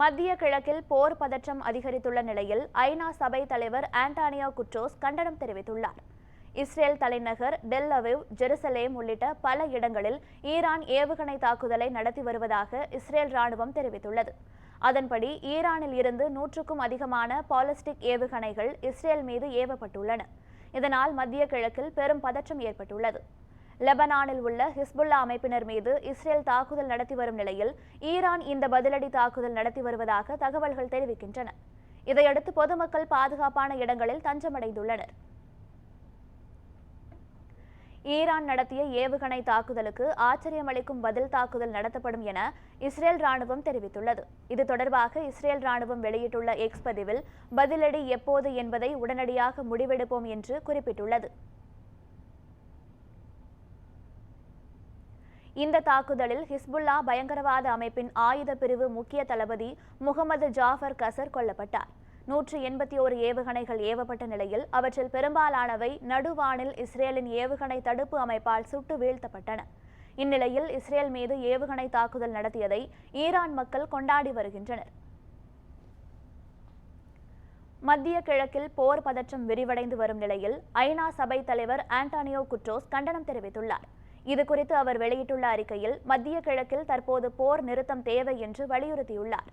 மத்திய கிழக்கில் போர் பதற்றம் அதிகரித்துள்ள நிலையில் ஐநா சபை தலைவர் ஆண்டானியோ குட்ரோஸ் கண்டனம் தெரிவித்துள்ளார். இஸ்ரேல் தலைநகர் டெல் அவிவ் ஜெருசலேம் உள்ளிட்ட பல இடங்களில் ஈரான் ஏவுகணை தாக்குதலை நடத்தி வருவதாக இஸ்ரேல் ராணுவம் தெரிவித்துள்ளது. அதன்படி ஈரானில் இருந்து நூற்றுக்கும் அதிகமான பாலிஸ்டிக் ஏவுகணைகள் இஸ்ரேல் மீது ஏவப்பட்டுள்ளன. இதனால் மத்திய கிழக்கில் பெரும் பதற்றம் ஏற்பட்டுள்ளது. லெபனானில் உள்ள ஹிஸ்புல்லா அமைப்பினர் மீது இஸ்ரேல் தாக்குதல் நடத்தி வரும் நிலையில் ஈரான் இந்த பதிலடி தாக்குதல் நடத்தி வருவதாக தகவல்கள் தெரிவிக்கின்றன. இதையடுத்து பொதுமக்கள் பாதுகாப்பான இடங்களில் தஞ்சமடைந்துள்ளனர். ஈரான் நடத்திய ஏவுகணை தாக்குதலுக்கு ஆச்சரியமளிக்கும் பதில் தாக்குதல் நடத்தப்படும் என இஸ்ரேல் ராணுவம் தெரிவித்துள்ளது. இது தொடர்பாக இஸ்ரேல் ராணுவம் வெளியிட்டுள்ள எக்ஸ் பதிவில் பதிலடி எப்போது என்பதை உடனடியாக முடிவெடுப்போம் என்று குறிப்பிட்டுள்ளது. இந்த தாக்குதலில் ஹிஸ்புல்லா பயங்கரவாத அமைப்பின் ஆயுத பிரிவு முக்கிய தளபதி முகமது ஜாஃபர் கசர் கொல்லப்பட்டார். நூற்று எண்பத்தி ஓரு ஏவுகணைகள் ஏவப்பட்ட நிலையில் அவற்றில் பெரும்பாலானவை நடுவானில் இஸ்ரேலின் ஏவுகணை தடுப்பு அமைப்பால் சுட்டு வீழ்த்தப்பட்டன. இந்நிலையில் இஸ்ரேல் மீது ஏவுகணை தாக்குதல் நடத்தியதை ஈரான் மக்கள் கொண்டாடி வருகின்றனர். மத்திய கிழக்கில் போர் பதற்றம் விரிவடைந்து வரும் நிலையில் ஐநா சபை தலைவர் ஆண்டானியோ குட்ரோஸ் கண்டனம் தெரிவித்துள்ளார். இதுகுறித்து அவர் வெளியிட்டுள்ள அறிக்கையில் மத்திய கிழக்கில் தற்போது போர் நிறுத்தம் தேவை என்று வலியுறுத்தியுள்ளார்.